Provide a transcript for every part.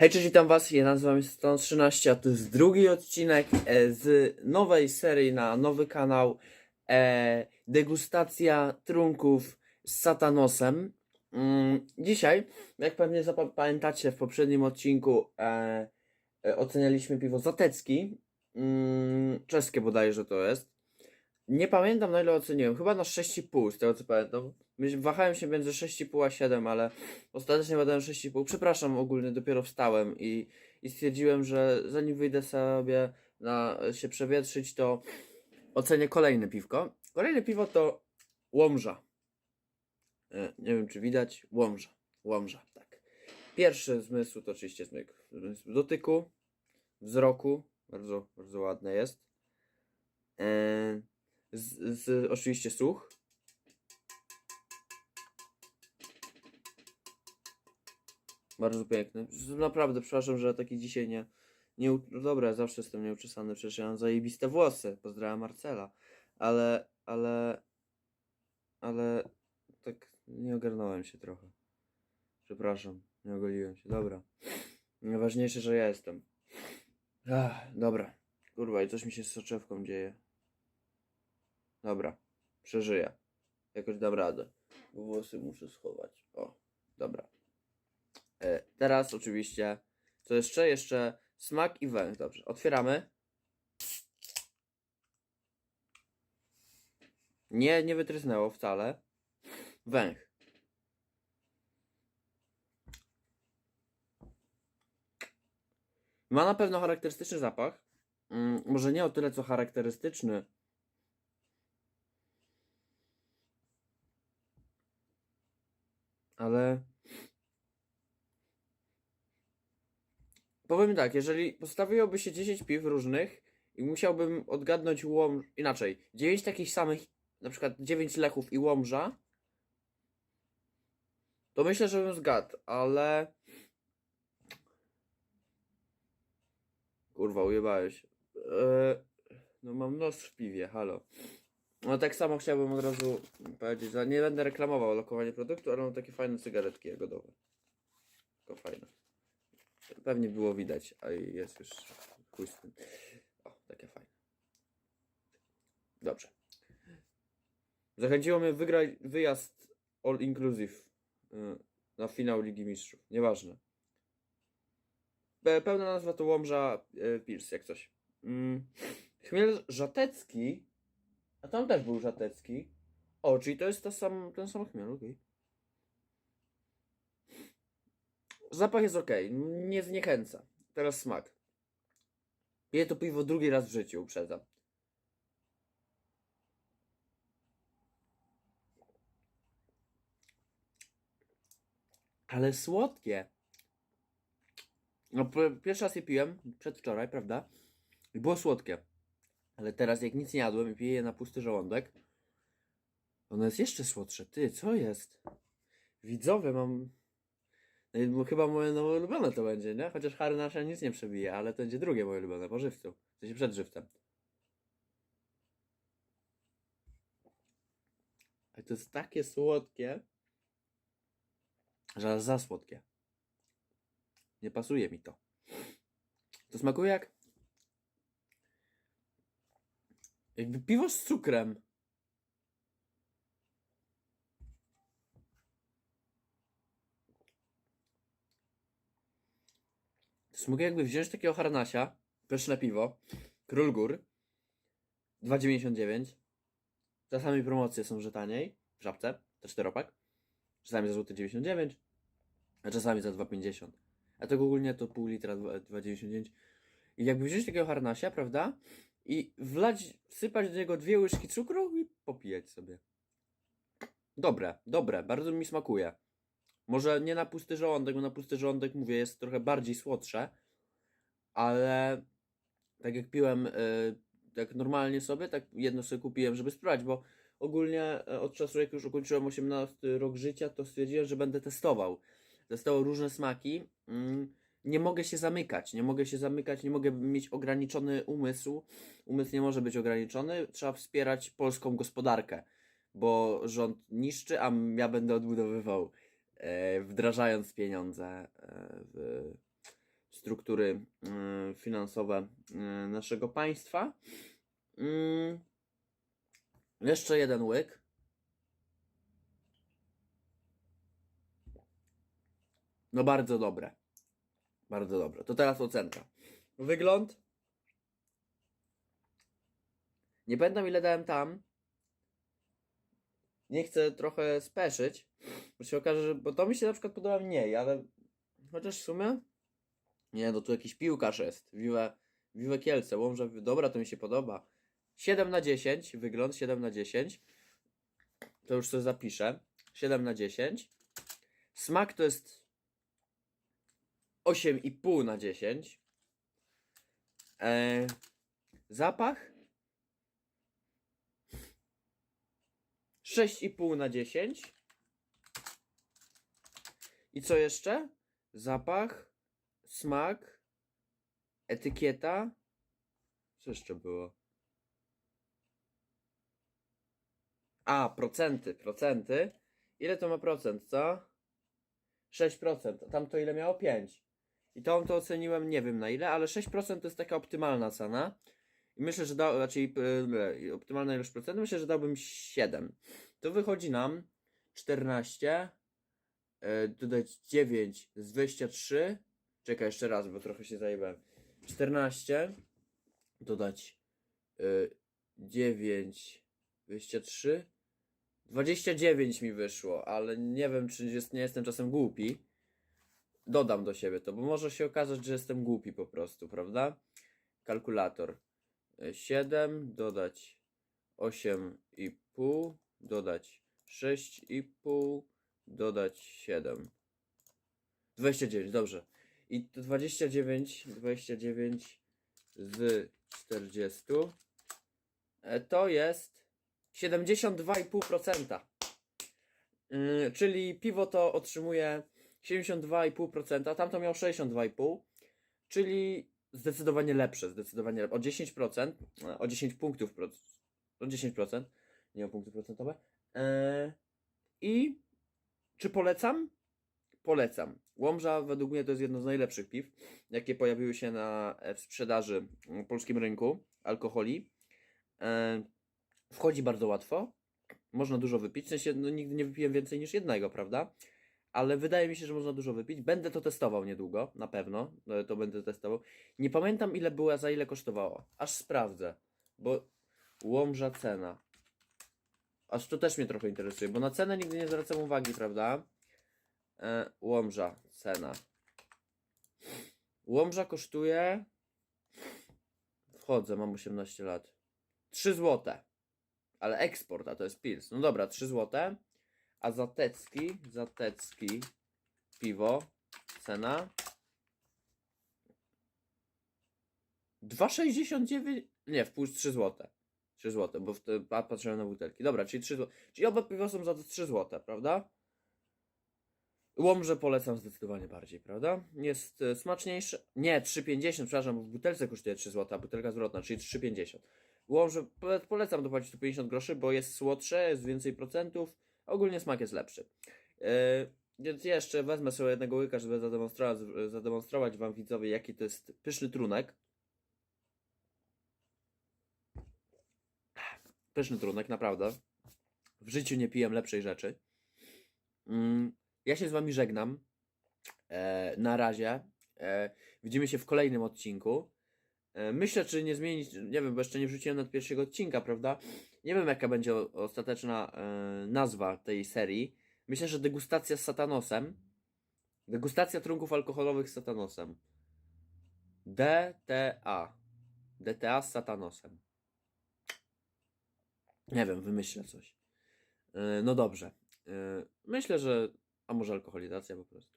Hej, cześć, witam was, ja nazywam się Stan 13, a to jest drugi odcinek e, z nowej serii na nowy kanał e, Degustacja trunków z satanosem. Mm, dzisiaj, jak pewnie zapa- pamiętacie, w poprzednim odcinku e, e, ocenialiśmy piwo Zatecki, mm, czeskie bodajże to jest. Nie pamiętam na ile oceniłem, chyba na 6,5 z tego co pamiętam. Wahałem się między 6,5 a 7, ale ostatecznie badałem 6,5. Przepraszam ogólnie, dopiero wstałem i, i stwierdziłem, że zanim wyjdę sobie na się przewietrzyć, to ocenię kolejne piwko. Kolejne piwo to Łomża. E, Nie wiem czy widać. Łomża. Łomża, tak. Pierwszy zmysł to oczywiście zmysł dotyku, wzroku. Bardzo, bardzo ładne jest. E, Z, z, oczywiście słuch. Bardzo piękny. Naprawdę, przepraszam, że taki dzisiaj nie. nie no dobra, zawsze jestem nieuczesany, przecież ja mam zajebiste włosy. Pozdrawiam Marcela. Ale, ale, ale tak nie ogarnąłem się trochę. Przepraszam, nie ogoliłem się. Dobra. Najważniejsze, że ja jestem. Ach, dobra. Kurwa, i coś mi się z soczewką dzieje. Dobra, przeżyję. Jakoś dam radę. Włosy muszę schować. O, dobra. E, teraz oczywiście, co jeszcze? Jeszcze smak i węch. Dobrze, otwieramy. Nie, nie wytrysnęło wcale. Węch. Ma na pewno charakterystyczny zapach. Mm, może nie o tyle, co charakterystyczny. Ale Powiem tak, jeżeli postawiłoby się 10 piw różnych i musiałbym odgadnąć łom... Inaczej, 9 takich samych, na przykład 9 lechów i łomża, to myślę, że bym zgadł, ale... Kurwa, ujebałeś. Eee, no mam nos w piwie, halo. No tak samo chciałbym od razu powiedzieć, że nie będę reklamował lokowanie produktu, ale mam takie fajne cygaretki jagodowe. Tylko fajne. Pewnie było widać, a jest już chuj z tym. O, takie fajne. Dobrze. Zachęciło mnie wygrać wyjazd all inclusive y, na finał Ligi Mistrzów. Nieważne. Pe- Pełna nazwa to Łomża y, Pils, jak coś. Mm. Chmiel żatecki, a tam też był żatecki. O, czyli to jest to sam, ten sam chmiel, okej. Zapach jest ok, nie zniechęca. Teraz smak. Piję to piwo drugi raz w życiu, uprzedzam. Ale słodkie. No, pierwszy raz je piłem, przedwczoraj, prawda? I było słodkie. Ale teraz, jak nic nie jadłem i piję je na pusty żołądek, ono jest jeszcze słodsze. Ty, co jest? Widzowie, mam no chyba moje nowe ulubione to będzie, nie? Chociaż Harry nasza nic nie przebije, ale to będzie drugie moje ulubione, po żywcu. W sensie przed żywcem. Ale to jest takie słodkie, że za słodkie. Nie pasuje mi to. To smakuje jak... Jakby piwo z cukrem. To mogę jakby wziąć takiego harnasia, pyszne piwo, Król Gór, 2,99. Czasami promocje są, że taniej, w żabce, to czteropak. Czasami za złoty 99, a czasami za 2,50. A to ogólnie to pół litra 2 2,99. I jakby wziąć takiego harnasia, prawda? I wlać, wsypać do niego dwie łyżki cukru i popijać sobie. Dobre, dobre, bardzo mi smakuje. Może nie na pusty żołądek, bo na pusty żołądek, mówię, jest trochę bardziej słodsze, ale tak jak piłem, y, tak normalnie sobie, tak jedno sobie kupiłem, żeby spróbować, bo ogólnie y, od czasu, jak już ukończyłem 18 rok życia, to stwierdziłem, że będę testował. Testował różne smaki. Mm, Nie mogę się zamykać, nie mogę się zamykać, nie mogę mieć ograniczony umysł. Umysł nie może być ograniczony, trzeba wspierać polską gospodarkę, bo rząd niszczy, a ja będę odbudowywał e, wdrażając pieniądze e, w, struktury finansowe y, naszego państwa. Mm, jeszcze jeden łyk. No bardzo dobre. Bardzo dobre. To teraz ocenka. Wygląd. Nie pamiętam ile dałem tam. Nie chcę trochę speszyć, bo się okaże, że, bo to mi się na przykład podoba mniej, ale chociaż w sumie nie, no tu jakiś piłkarz jest. Vive, Vive Kielce, Łomża, dobra, to mi się podoba. 7 na 10, wygląd 7 na 10. To już sobie zapiszę. 7 na 10. Smak to jest 8,5 na 10. E, zapach 6,5 na 10. I co jeszcze? Zapach, smak, etykieta. Co jeszcze było? A, procenty, procenty. Ile to ma procent, co? 6%. Tam to ile miało? 5. I tą to oceniłem nie wiem na ile, ale 6% to jest taka optymalna cena. I myślę, że da, raczej yy, optymalna ilość procent, myślę, że dałbym 7. To wychodzi nam 14, yy, dodać 9 z 23. Czekaj jeszcze raz, bo trochę się zajebałem. 14, dodać yy, 9, 23. 29 mi wyszło, ale nie wiem, czy jest, nie jestem czasem głupi. Dodam do siebie to, bo może się okazać, że jestem głupi po prostu, prawda? Kalkulator. 7, dodać 8,5, dodać 6,5, dodać 7. 29, dobrze. I to 29, 29 z 40 e, to jest 72,5%. Yy, czyli piwo to otrzymuje 72,5%, tamto miał 62,5%, czyli zdecydowanie lepsze, zdecydowanie lepsze. O 10%, e, o 10 punktów, o 10%, nie o punkty procentowe. Eee, I czy polecam? Polecam. Łomża według mnie to jest jedno z najlepszych piw, jakie pojawiły się na e, w sprzedaży w polskim rynku alkoholi. Wchodzi bardzo łatwo, można dużo wypić, w sensie no, nigdy nie wypiłem więcej niż jednego, prawda? Ale wydaje mi się, że można dużo wypić. Będę to testował niedługo, na pewno. e, To będę testował. Nie pamiętam ile była, za ile kosztowało. Aż sprawdzę, bo łomża cena. Aż to też mnie trochę interesuje, bo na cenę nigdy nie zwracam uwagi, prawda? E, łomża cena. Łomża kosztuje. Wchodzę, mam 18 lat. 3 złote. Ale eksport, a to jest pils. No dobra, 3 złote. A zatecki, zatecki piwo, cena 2,69, nie, wpół 3 złote. 3 złote, bo wtedy a, patrzyłem na butelki. Dobra, czyli 3 złote. Czyli oba piwa są za 3 złote, prawda? Łomże polecam zdecydowanie bardziej, prawda? Jest e, smaczniejsze. Nie, 3,50, przepraszam, bo w butelce kosztuje 3 zł, a butelka zwrotna, czyli 3,50. Łomże pole- polecam dopłacić tu 50 groszy, bo jest słodsze, jest więcej procentów, ogólnie smak jest lepszy. Yy, więc jeszcze wezmę sobie jednego łyka, żeby zademonstrować, zademonstrować Wam widzowie, jaki to jest pyszny trunek. Pyszny trunek, naprawdę. W życiu nie piłem lepszej rzeczy. Mm, ja się z Wami żegnam. E, na razie. E, widzimy się w kolejnym odcinku. E, myślę, czy nie zmienić, nie wiem, bo jeszcze nie wrzuciłem nawet pierwszego odcinka, prawda? Nie wiem, jaka będzie ostateczna e, nazwa tej serii. Myślę, że degustacja z satanosem. Degustacja trunków alkoholowych z satanosem. DTA. DTA z satanosem. Nie wiem, wymyślę coś. E, No dobrze. Myślę, że. A może alkoholizacja po prostu.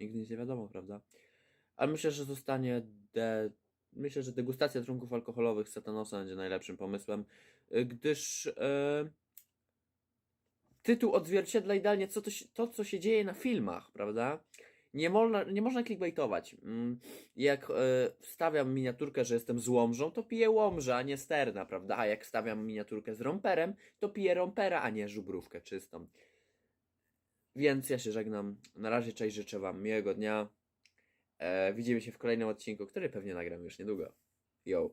Nigdy nic nie wiadomo, prawda? Ale myślę, że zostanie de... Myślę, że degustacja trunków alkoholowych z satanosem będzie najlepszym pomysłem, y, gdyż e, tytuł odzwierciedla idealnie co to, to, co się dzieje na filmach, prawda? Nie można, nie można clickbaitować. Mm, Jak e, wstawiam miniaturkę, że jestem z łomżą, to piję łomżę, a nie sterna, prawda? A jak stawiam miniaturkę z romperem, to piję rompera, a nie żubrówkę czystą. Więc ja się żegnam. Na razie, cześć, życzę Wam miłego dnia. E, widzimy się w kolejnym odcinku, który pewnie nagram już niedługo. Yo.